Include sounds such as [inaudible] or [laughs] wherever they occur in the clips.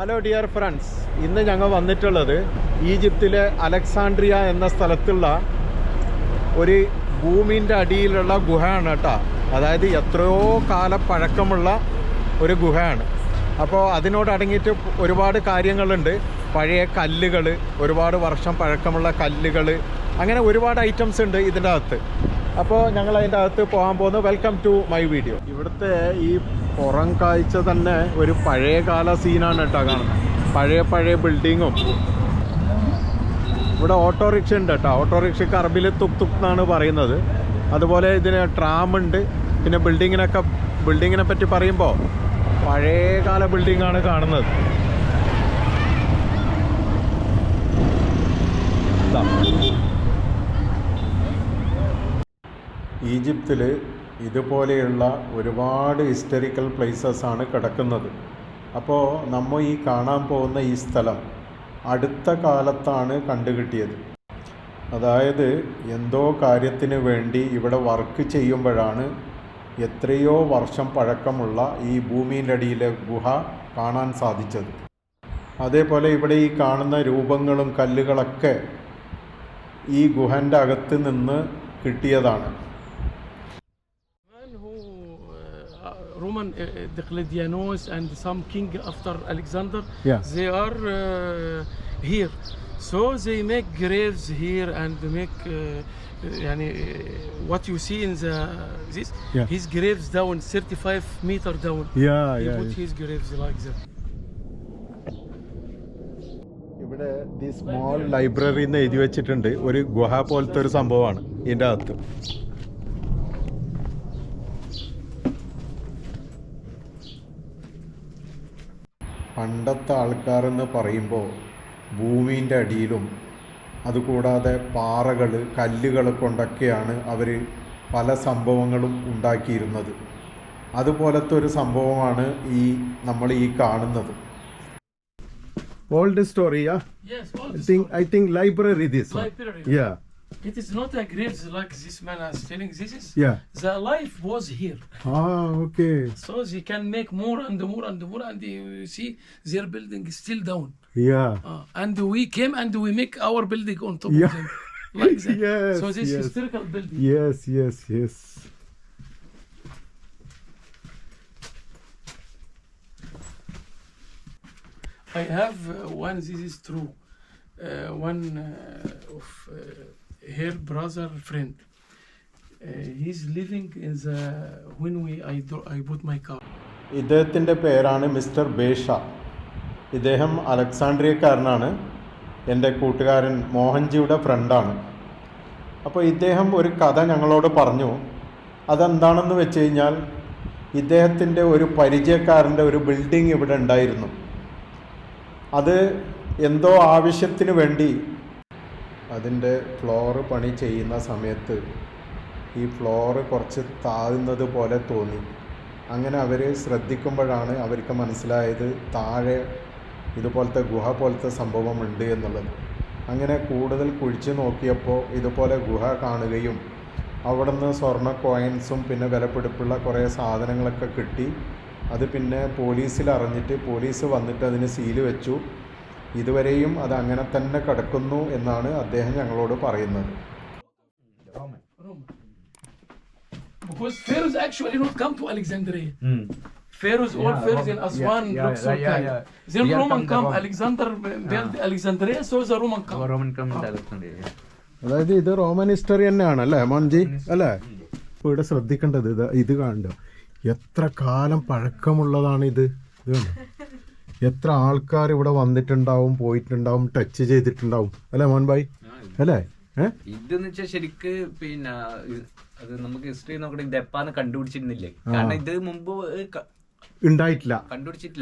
Hello dear friends ഇന്ന് ഞങ്ങൾ വന്നിട്ടുള്ളത് ഈജിപ്തിലെ അലക്സാണ്ട്രിയ എന്ന സ്ഥലത്തുള്ള ഒരു ഭൂമിന്റെ അടിയിലുള്ള ഗുഹയാണ് കേട്ടോ. അതായത് എത്രയോ കാല പഴക്കമുള്ള ഒരു ഗുഹയാണ്. അപ്പോൾ അതിനോട് അടങ്ങിയിട്ട് ഒരുപാട് കാര്യങ്ങളുണ്ട്. പഴയ കല്ലുകൾ ഒരുപാട് വർഷം പഴക്കമുള്ള കല്ലുകൾ അങ്ങനെ ഒരുപാട് ഐറ്റംസ് ഉണ്ട് ഇതിന്റെ അകത്ത്. അപ്പോൾ ഞങ്ങൾ അതിന്റെ അകത്ത് പോകാൻ പോകുന്നു. വെൽക്കം ടു മൈ വീഡിയോ ഇവിടുത്തെ ഈ പുറം കാഴ്ച തന്നെ ഒരു പഴയ കാല സീനാണ് കേട്ടോ കാണുന്നത്. പഴയ പഴയ ബിൽഡിങ്ങും ഇവിടെ ഓട്ടോറിക്ഷ ഉണ്ട് കേട്ടോ. ഓട്ടോറിക്ഷയ്ക്ക് അറബിൽ തുക് തുക് എന്നാണ് പറയുന്നത്. അതുപോലെ ഇതിന് ട്രാം ഉണ്ട്. പിന്നെ ബിൽഡിങ്ങിനൊക്കെ ബിൽഡിങ്ങിനെ പറ്റി പറയുമ്പോൾ പഴയകാല ബിൽഡിംഗ് ആണ് കാണുന്നത്. ഇതാ. ഈജിപ്തിൽ ഇതുപോലെയുള്ള ഒരുപാട് ഹിസ്റ്ററിക്കൽ പ്ലേസസ് ആണ് കിടക്കുന്നത്. അപ്പോൾ നമ്മൾ ഈ കാണാൻ പോകുന്ന ഈ സ്ഥലം അടുത്ത കാലത്താണ് കണ്ടുകിട്ടിയത്. അതായത് എന്തോ കാര്യത്തിന് വേണ്ടി ഇവിടെ വർക്ക് ചെയ്യുമ്പോഴാണ് എത്രയോ വർഷം പഴക്കമുള്ള ഈ ഭൂമിന്റെ അടിയിലെ ഗുഹ കാണാൻ സാധിച്ചത്. അതേപോലെ ഇവിടെ ഈ കാണുന്ന രൂപങ്ങളും കല്ലുകളൊക്കെ ഈ ഗുഹന്റെ അകത്ത് നിന്ന് കിട്ടിയതാണ്. Roman uh, Diocletianos and some king after Alexander, Yeah. they are uh, here. So they make graves here and they make uh, يعني, uh, what you see in the this Yeah. his graves down 35 meter down. he put his graves like that. ഇവിടെ the small library എന്ന് എഴുതി വെച്ചിട്ടുണ്ട് ഒരു ഗുഹ പോലത്തെ ഒരു സംഭവമാണ് ഇതിൻ്റെ അകത്ത് പണ്ടത്തെ ആൾക്കാരെന്ന് പറയുമ്പോൾ ഭൂമിന്റെ അടിയിലും അതുകൂടാതെ പാറകൾ കല്ലുകൾ കൊണ്ടൊക്കെയാണ് അവർ പല സംഭവങ്ങളും ഉണ്ടാക്കിയിരുന്നത്. അതുപോലത്തെ ഒരു സംഭവമാണ് ഈ നമ്മൾ ഈ കാണുന്നത്. Old സ്റ്റോറിയാ I think library this yeah I think library this one. Library. Yeah, It is not a grave like this man is telling. This is yeah. the life was here. Ah, okay. So they can make more and more and more, and you see their building is still down. Yeah. Uh, and we came and we make our building on top Yeah. of them, like that. [laughs] Yes, so this yes. historical building. Yes, yes, yes. I have uh, one. This is true. Uh, one uh, of uh, her brother friend. Uh, he's living in the when we I do, I bought my car. ഇദ്ദേഹത്തിന്റെ പേരാണ് mister ബേഷ. ഇദ്ദേഹം അലക്സാണ്ട്രിയക്കാരനാണ്. എന്റെ കൂട്ടുകാരൻ മോഹൻജിയുടെ ഫ്രണ്ടാണ്. അപ്പോൾ ഇദ്ദേഹം ഒരു കഥ ഞങ്ങളോട് പറഞ്ഞു. അതെന്താണെന്ന് വെച്ച് കഴിഞ്ഞാൽ ഇദ്ദേഹത്തിന്റെ ഒരു പരിചയക്കാരന്റെ ഒരു ബിൽഡിംഗ് ഇവിടെ ഉണ്ടായിരുന്നു. അത് എന്തോ ആവശ്യത്തിന് വേണ്ടി അതിന്റെ ഫ്ലോറ് പണി ചെയ്യുന്ന സമയത്ത് ഈ ഫ്ലോറ് കുറച്ച് താഴുന്നത് പോലെ തോന്നി. അങ്ങനെ അവർ ശ്രദ്ധിക്കുമ്പോഴാണ് അവർക്ക് മനസ്സിലായത് താഴെ ഇതുപോലത്തെ ഗുഹ പോലത്തെ സംഭവമുണ്ട് എന്നുള്ളത്. അങ്ങനെ കൂടുതൽ കുഴിച്ച് നോക്കിയപ്പോൾ ഇതുപോലെ ഗുഹ കാണുകയും അവിടുന്ന് സ്വർണ കോയിൻസും പിന്നെ വിലപിടിപ്പുള്ള കുറേ സാധനങ്ങളൊക്കെ കിട്ടി. അത് പിന്നെ പോലീസിൽ അറിഞ്ഞിട്ട് പോലീസ് വന്നിട്ട് അതിന് സീൽ വെച്ചു. ഇതുവരെയും അത് അങ്ങനെ തന്നെ കിടക്കുന്നു എന്നാണ് അദ്ദേഹം ഞങ്ങളോട് പറയുന്നത്. അതായത് ഇത് റോമൻ ഹിസ്റ്ററി തന്നെയാണ് അല്ലേ മോൻജി അല്ലേ? ഇപ്പൊ ഇവിടെ ശ്രദ്ധിക്കേണ്ടത് ഇത് കാണണ്ട എത്ര കാലം പഴക്കമുള്ളതാണ് ഇത്. ഇത് കണ്ടോ? എത്ര ആൾക്കാർ ഇവിടെ വന്നിട്ടുണ്ടാവും പോയിട്ടുണ്ടാവും ടച്ച് ചെയ്തിട്ടുണ്ടാവും. അല്ലെ മോൻ ഭായ് അല്ലേ? ഇതെന്ന് വെച്ചാൽ ശരിക്ക് പിന്നെ അത് നമുക്ക് ഹിസ്റ്ററി നോക്കണേ ഇത് എപ്പാന്ന് കണ്ടുപിടിച്ചിരുന്നില്ലേ? കാരണം ഇത് മുമ്പ് ഉണ്ടായിട്ടില്ല.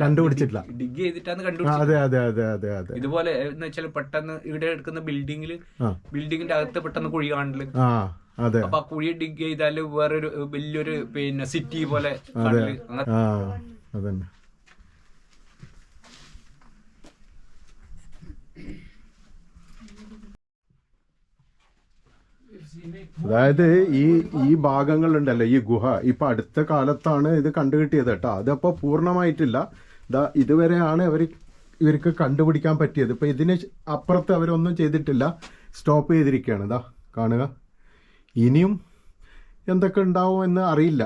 കണ്ടുപിടിച്ചിട്ടില്ല. ഡിഗ് ചെയ്തിട്ടാണ് കണ്ടുപിടിച്ചത് ഇതുപോലെ എന്ന് വെച്ചാൽ പെട്ടെന്ന് ഇവിടെ എടുക്കുന്ന ബിൽഡിങ്ങിൽ ആ. ബിൽഡിങ്ങിന്റെ അകത്ത് പെട്ടെന്ന് കുഴി കാണില്ല അതെ. അപ്പൊ ആ കുഴി ഡിഗ് ചെയ്താൽ വേറൊരു വലിയൊരു പിന്നെ സിറ്റി പോലെ അതന്നെ If they make അതായത് ഈ ഈ ഭാഗങ്ങളുണ്ടല്ലോ ഈ ഗുഹ. ഇപ്പൊ അടുത്ത കാലത്താണ് ഇത് കണ്ടുകിട്ടിയത് കേട്ടോ. അതപ്പോ പൂർണമായിട്ടില്ല. ഇതുവരെയാണ് അവർ ഇവർക്ക് കണ്ടുപിടിക്കാൻ പറ്റിയത്. ഇപ്പൊ ഇതിന് അപ്പുറത്ത് അവരൊന്നും ചെയ്തിട്ടില്ല. സ്റ്റോപ്പ് ചെയ്തിരിക്കുകയാണ്. ഇതാ കാണുക. ഇനിയും എന്തൊക്കെ ഉണ്ടാവും എന്ന് അറിയില്ല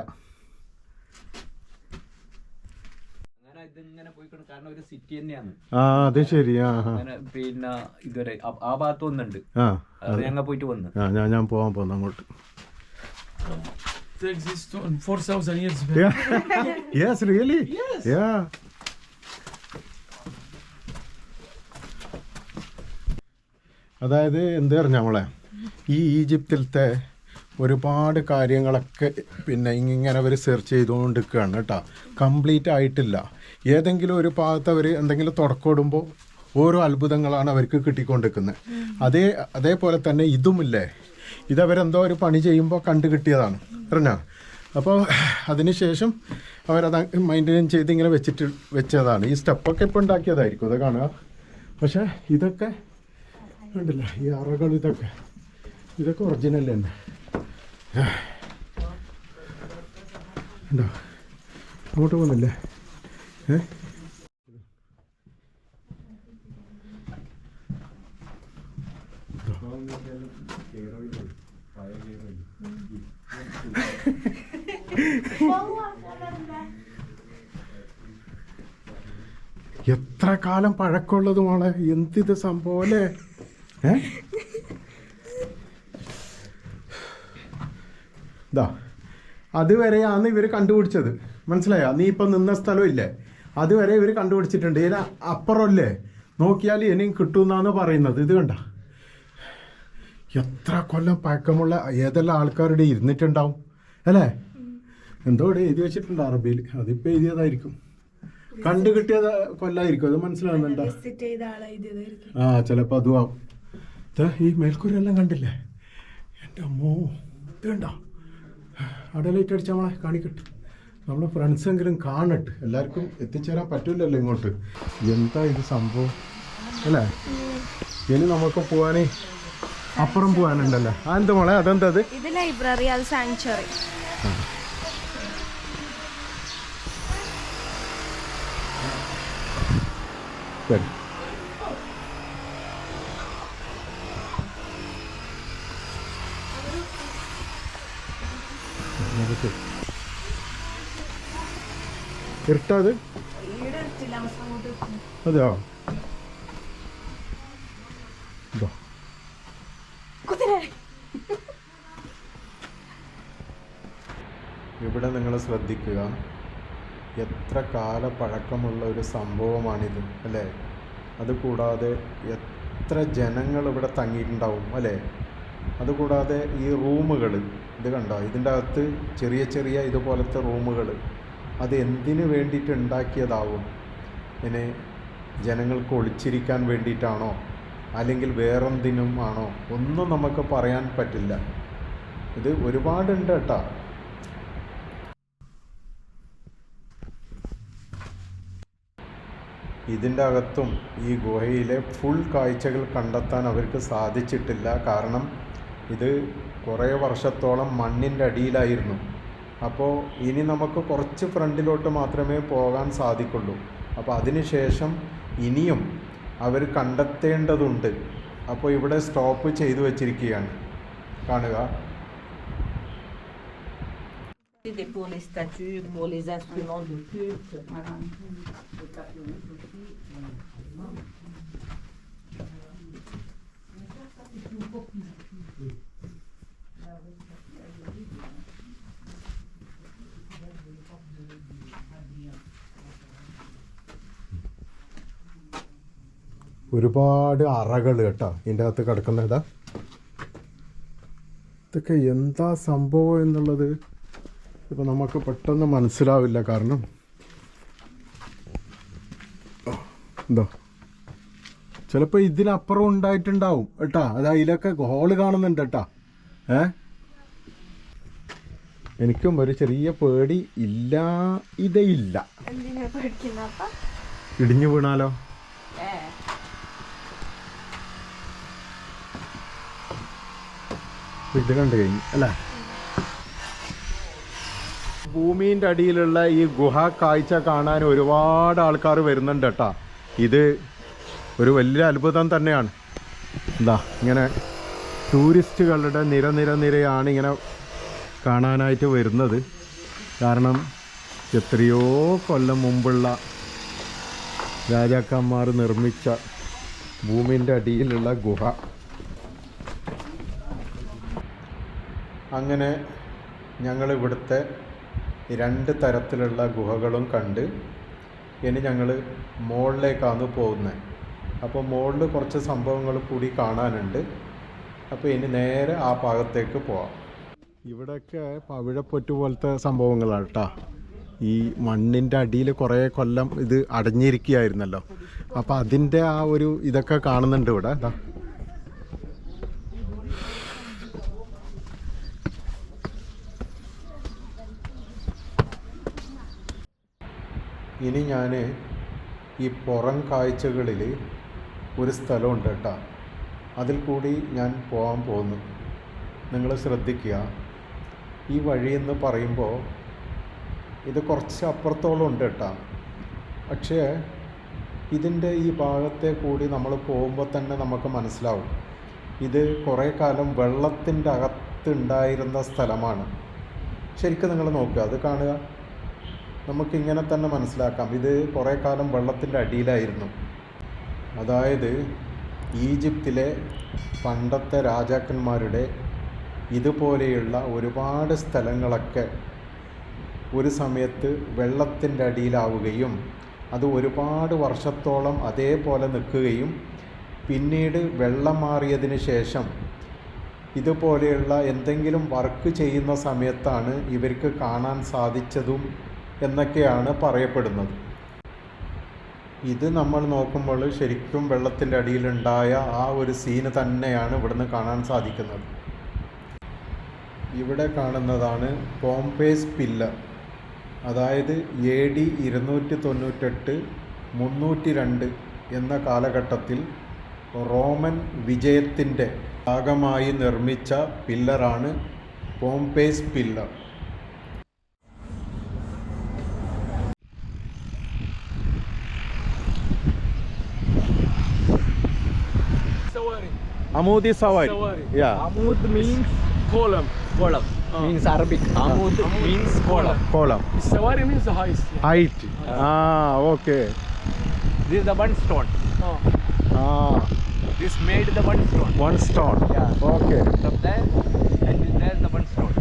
അങ്ങനെ ഇതിങ്ങനെ പോയിക്കൊണ്ട് കാരണം ഒരു സിറ്റി തന്നെയാണ്. ആ അത് ശരി ആ ആ. അങ്ങനെ പിന്നെ ഇതുവരെ ആ- ആ ഭാഗത്ത് ഒന്നുണ്ട് ആ അത് ഞങ്ങൾ പോയിട്ട് വന്ന്. ആ ഞാൻ ഞാൻ പോവാൻ പോകുന്നു അങ്ങോട്ട്. Take this stone 4,000 years back. Yes really yeah അതായത് എന്ത് പറഞ്ഞ നമ്മളെ ഈ ഈജിപ്തിലത്തെ ഒരുപാട് കാര്യങ്ങളൊക്കെ പിന്നെ ഇങ്ങനെ അവർ സെർച്ച് ചെയ്തുകൊണ്ടിരിക്കുകയാണ് കേട്ടോ. കംപ്ലീറ്റ് ആയിട്ടില്ല. ഏതെങ്കിലും ഒരു ഭാഗത്ത് അവർ എന്തെങ്കിലും തുടക്കമിടുമ്പോൾ ഓരോ അത്ഭുതങ്ങളാണ് അവർക്ക് കിട്ടിക്കൊണ്ടിരിക്കുന്നത്. അതേ അതേപോലെ തന്നെ ഇതുമില്ലേ? ഇതവരെന്തോ ഒരു പണി ചെയ്യുമ്പോൾ കണ്ടു കിട്ടിയതാണ് പറഞ്ഞാ അപ്പോൾ അതിനുശേഷം അവരത് മെയിന്റെയിൻ ചെയ്ത് ഇങ്ങനെ വെച്ചിട്ട് വെച്ചതാണ്. ഈ സ്റ്റെപ്പൊക്കെ ഇപ്പോൾ ഉണ്ടാക്കിയതായിരിക്കും. അത് കാണുക. പക്ഷേ ഇതൊക്കെ ഉണ്ടല്ല ഈ അറകൾ ഇതൊക്കെ. ഇതൊക്കെ ഒറിജിനൽ തന്നെ. ഉണ്ടോ അങ്ങോട്ട് പോകുന്നില്ലേ? എത്ര കാലം പഴക്കമുള്ളത് മോളെ എന്തിത് സംഭവം അല്ലേ? ഏ? ഇതാ അതുവരെയാണ് ഇവർ കണ്ടുപിടിച്ചത്. മനസ്സിലായോ? നീ ഇപ്പം നിന്ന സ്ഥലം ഇല്ലേ? അതുവരെ ഇവർ കണ്ടുപിടിച്ചിട്ടുണ്ട്. ഇതിന് അപ്പുറമല്ലേ? നോക്കിയാൽ ഇനിയും കിട്ടുമെന്നാണ് പറയുന്നത്. ഇത് കണ്ട. എത്ര കൊല്ലം പഴക്കമുള്ള ഏതെല്ലാം ആൾക്കാരുടെ ഇരുന്നിട്ടുണ്ടാവും? അല്ലേ? എന്തോ ഇവിടെ എഴുതി വെച്ചിട്ടുണ്ട് അറബിയിൽ. അതിപ്പോൾ എഴുതിയതായിരിക്കും. കണ്ടു കിട്ടിയത് കൊല്ലായിരിക്കും. അത് മനസ്സിലാവുന്നുണ്ടോ ആ ചിലപ്പോൾ അതും ആവും. ഈ മേൽക്കൂരെല്ലാം കണ്ടില്ലേ? എന്റെ അമ്മോ ഇത് കണ്ടോ? അവിടെ ലൈറ്റ് അടിച്ചാൽ നമ്മളെ കാണിക്കട്ടെ നമ്മുടെ ഫ്രണ്ട്സെങ്കിലും കാണട്ടെ. എല്ലാവർക്കും എത്തിച്ചേരാൻ പറ്റില്ലല്ലോ ഇങ്ങോട്ട്. എന്താ ഇത് സംഭവം? അല്ലേ? ഇനി നമുക്ക് പോവാനേ അപ്പുറം പോകാനുണ്ടല്ലോ ആ എന്താ മോളെ? അതെന്താ അത്? ഇത് ലൈബ്രറി അത് സാങ്ച്വറി ശരി. ഇരുട്ടാത് അതെയോ? ഇതോ. ഇവിടെ നിങ്ങൾ ശ്രദ്ധിക്കുക. എത്ര കാല പഴക്കമുള്ള ഒരു സംഭവമാണിത് അല്ലേ? അതുകൂടാതെ എത്ര ജനങ്ങൾ ഇവിടെ തങ്ങിയിട്ടുണ്ടാവും അല്ലേ? അതുകൂടാതെ ഈ റൂമുകൾ ഇത് കണ്ടോ? ഇതിന്റെ അകത്ത് ചെറിയ ചെറിയ ഇതുപോലത്തെ റൂമുകൾ അത് എന്തിനു വേണ്ടിയിട്ട് ഉണ്ടാക്കിയതാവും ഇനി ജനങ്ങൾക്ക് ഒളിച്ചിരിക്കാൻ വേണ്ടിയിട്ടാണോ? അല്ലെങ്കിൽ വേറെന്തിനും ആണോ? ഒന്നും നമുക്ക് പറയാൻ പറ്റില്ല. ഇത് ഒരുപാടുണ്ട് കേട്ടോ. ഇതിന്റെ അകത്തും ഈ ഗുഹയിലെ ഫുൾ കാഴ്ചകൾ കണ്ടെത്താൻ അവർക്ക് സാധിച്ചിട്ടില്ല. കാരണം ഇത് കുറേ വർഷത്തോളം മണ്ണിന്റെ അടിയിലായിരുന്നു. അപ്പോൾ ഇനി നമുക്ക് കുറച്ച് ഫ്രണ്ടിലോട്ട് മാത്രമേ പോകാൻ സാധിക്കുള്ളൂ. അപ്പോൾ അതിനുശേഷം ഇനിയും അവർ കണ്ടെത്തേണ്ടതുണ്ട്. അപ്പോൾ ഇവിടെ സ്റ്റോപ്പ് ചെയ്തു വച്ചിരിക്കുകയാണ്. കാണുക. C'était. ഒരുപാട് അറകൾ കേട്ടോ ഇതിന്റെ അകത്ത് കിടക്കുന്നതാ. ഇതൊക്കെ എന്താ സംഭവം എന്നുള്ളത് ഇപ്പം നമുക്ക് പെട്ടെന്ന് മനസ്സിലാവില്ല കാരണം. എന്തോ ചിലപ്പോൾ ഇതിനപ്പുറം ഉണ്ടായിട്ടുണ്ടാവും കേട്ടാ. അത് അതിലൊക്കെ ഹോൾ കാണുന്നുണ്ട് കേട്ടാ. ഏ? എനിക്കും ഒരു ചെറിയ പേടി ഇല്ല ഇതേ ഇല്ല. ഇടിഞ്ഞു വീണാലോ? ഇത് കണ്ടു കഴിഞ്ഞു അല്ലേ? ഭൂമിന്റെ അടിയിലുള്ള ഈ ഗുഹ കാഴ്ച കാണാൻ ഒരുപാട് ആൾക്കാർ വരുന്നുണ്ട് കേട്ടാ. ഇത് ഒരു വലിയ അത്ഭുതം തന്നെയാണ്. എന്താ ഇങ്ങനെ ടൂറിസ്റ്റുകളുടെ നിര നിര നിരയാണ് ഇങ്ങനെ കാണാനായിട്ട് വരുന്നത്. കാരണം എത്രയോ കൊല്ലം മുമ്പുള്ള രാജാക്കന്മാർ നിർമ്മിച്ച ഭൂമിന്റെ അടിയിലുള്ള ഗുഹ. അങ്ങനെ ഞങ്ങൾ ഇവിടുത്തെ രണ്ട് തരത്തിലുള്ള ഗുഹകളും കണ്ട് ഇനി ഞങ്ങൾ മുകളിലേക്കാണ് പോകുന്നത് അപ്പോൾ മുകളിൽ കുറച്ച് സംഭവങ്ങൾ കൂടി കാണാനുണ്ട്. അപ്പോൾ ഇനി നേരെ ആ ഭാഗത്തേക്ക് പോവാം. ഇവിടെയൊക്കെ പവിഴപ്പൊറ്റ് പോലത്തെ സംഭവങ്ങളാണ് കേട്ടോ ഈ മണ്ണിന്റെ അടിയിൽ കുറേ കൊല്ലം ഇത് അടഞ്ഞിരിക്കുകയായിരുന്നല്ലോ. അപ്പോൾ അതിന്റെ ആ ഒരു ഇതൊക്കെ കാണുന്നുണ്ട് ഇവിടെ. ഇനി ഞാൻ ഈ പുറം കാഴ്ചകളിൽ ഒരു സ്ഥലമുണ്ട് കേട്ടോ. അതിൽ കൂടി ഞാൻ പോകാൻ പോകുന്നു നിങ്ങൾ ശ്രദ്ധിക്കുക. ഈ വഴി എന്ന് പറയുമ്പോൾ ഇത് കുറച്ച് അപ്പുറത്തോളം ഉണ്ട് കേട്ടോ. പക്ഷേ ഇതിന്റെ ഈ ഭാഗത്തെ കൂടി നമ്മൾ പോകുമ്പോൾ തന്നെ നമുക്ക് മനസ്സിലാവും. ഇത് കുറേ കാലം വെള്ളത്തിന്റെ അകത്തുണ്ടായിരുന്ന സ്ഥലമാണ്. ശരിക്കും നിങ്ങൾ നോക്കുക. അത് കാണുക. നമുക്കിങ്ങനെ തന്നെ മനസ്സിലാക്കാം. ഇത് കുറേ കാലം വെള്ളത്തിന്റെ അടിയിലായിരുന്നു. അതായത് ഈജിപ്തിലെ പണ്ടത്തെ രാജാക്കന്മാരുടെ ഇതുപോലെയുള്ള ഒരുപാട് സ്ഥലങ്ങളൊക്കെ ഒരു സമയത്ത് വെള്ളത്തിന്റെ അടിയിലാവുകയും അത് ഒരുപാട് വർഷത്തോളം അതേപോലെ നിൽക്കുകയും പിന്നീട് വെള്ളം മാറിയതിന് ശേഷം ഇതുപോലെയുള്ള എന്തെങ്കിലും വർക്ക് ചെയ്യുന്ന സമയത്താണ് ഇവർക്ക് കാണാൻ സാധിച്ചതും എന്നൊക്കെയാണ് പറയപ്പെടുന്നത്. ഇത് നമ്മൾ നോക്കുമ്പോൾ ശരിക്കും വെള്ളത്തിന്റെ അടിയിലുണ്ടായ ആ ഒരു സീന് തന്നെയാണ് ഇവിടുന്ന് കാണാൻ സാധിക്കുന്നത്. ഇവിടെ കാണുന്നതാണ് പോംപേസ് പില്ലർ അതായത് എ ഡി ഇരുന്നൂറ്റി തൊണ്ണൂറ്റെട്ട് മുന്നൂറ്റി രണ്ട് എന്ന കാലഘട്ടത്തിൽ റോമൻ വിജയത്തിന്റെ ഭാഗമായി നിർമ്മിച്ച പില്ലറാണ് Pompey's pillar Sawari. is Sawari Sawari. Yeah. Amud means Column. Column. Uh. Means Arabic. Amud means column. Column. Sawari means the Height. Yeah. Ah, okay. Okay This is the one stone. Uh. Ah. This made the one stone. One stone. Yeah. Okay. From there and there the one stone.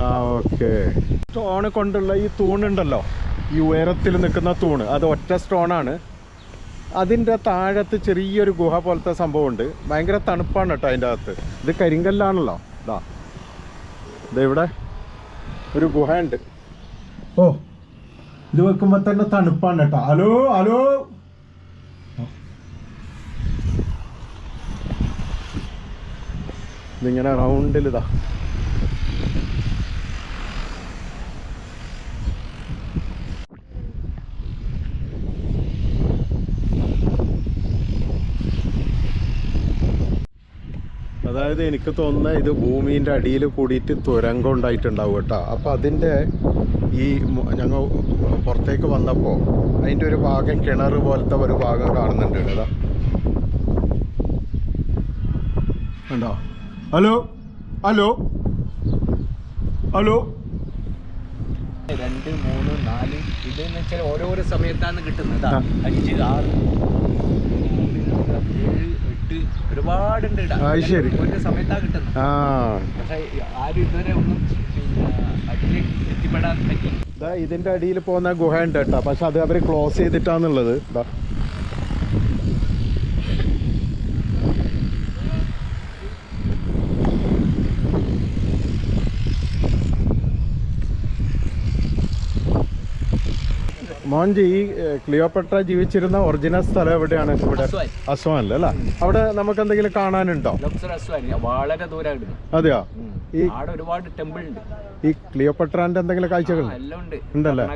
ആ okay stone കൊണ്ടുള്ള ഈ തൂണുണ്ടല്ലോ ഈ ഉയരത്തിൽ നിൽക്കുന്ന തൂണ് അത് ഒറ്റ സ്റ്റോണാണ് അതിന്റെ താഴത്ത് ചെറിയൊരു ഗുഹ പോലത്തെ സംഭവമുണ്ട്. ഭയങ്കര തണുപ്പാണ് കേട്ടോ അതിന്റെ അകത്ത്. ഇത് കരിങ്കല്ലാണല്ലോ. ഇതാ ഇവിടെ ഒരു ഗുഹയുണ്ട്. ഓ ഇത് വെക്കുമ്പോൾ തന്നെ തണുപ്പാണ് കേട്ടോ. Hello hello. ഇതിങ്ങനെ റൗണ്ടിൽ അതായത് എനിക്ക് തോന്നുന്നത് ഇത് ഭൂമിന്റെ അടിയിൽ കൂടിയിട്ട് തുരങ്കം ഉണ്ടായിട്ടുണ്ടാവും കേട്ടോ. അപ്പോൾ അതിന്റെ ഈ ഞങ്ങൾ പുറത്തേക്ക് വന്നപ്പോൾ അതിന്റെ ഒരു ഭാഗം കിണർ പോലത്തെ ഒരു ഭാഗം കാണുന്നുണ്ട് കേട്ടോ. ഉണ്ടോ ഹലോ? ഹലോ? ഹലോ? രണ്ട് മൂന്ന് നാല് ഇത് എന്ന് വെച്ചാൽ ഓരോരോ സമയത്താണ് കിട്ടുന്നത്. അഞ്ച് ആറ് ഏഴ് എട്ട് ഒരുപാടുണ്ട് ശരി. ഒരു സമയത്താണ് കിട്ടുന്നത്. ആ. ആരും ഇതുവരെ ഒന്നും അതിലേക്ക് എത്തിപ്പെടാൻ പറ്റി ഇതിന്റെ അടിയിൽ പോകുന്ന ഗുഹ ഉണ്ട് കേട്ടോ. പക്ഷെ അത് അവർ ക്ലോസ് ചെയ്തിട്ടാന്നുള്ളത്. മോൻജി ഈ ക്ലിയോപെട്ര ജീവിച്ചിരുന്ന ഒറിജിനൽ സ്ഥലം എവിടെയാണ്? ഇവിടെ അസ്വാൻ. അല്ലേ അല്ലേ? അവിടെ നമുക്ക് എന്തെങ്കിലും കാണാനുണ്ടോ വളരെ ദൂരം അതെയോ? ഈ ഒരുപാട് ടെമ്പിൾ ഉണ്ട്. ഈ ക്ലിയോപെട്രാന്റെ എന്തെങ്കിലും കാഴ്ചകൾ? ഉണ്ടല്ലേ?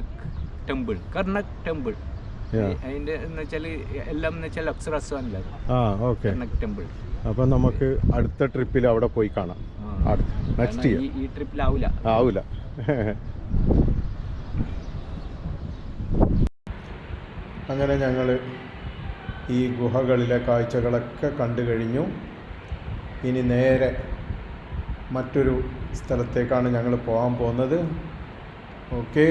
Temple Karnak temple. അതിന്റെ എല്ലാം ലക്സർ അസ്വാനിലാണ്. ആ ഓക്കെ. ടെമ്പിൾ അപ്പം നമുക്ക് അടുത്ത ട്രിപ്പിൽ അവിടെ പോയി കാണാം. നെക്സ്റ്റ് ഇയർ ഈ ട്രിപ്പിൽ ആവൂല. ആവൂല. [laughs] അങ്ങനെ ഞങ്ങൾ ഈ ഗുഹകളിലെ കാഴ്ചകളൊക്കെ കണ്ടു കഴിഞ്ഞു. ഇനി നേരെ മറ്റൊരു സ്ഥലത്തേക്കാണ് ഞങ്ങൾ പോകാൻ പോകുന്നത്. ഓക്കേ.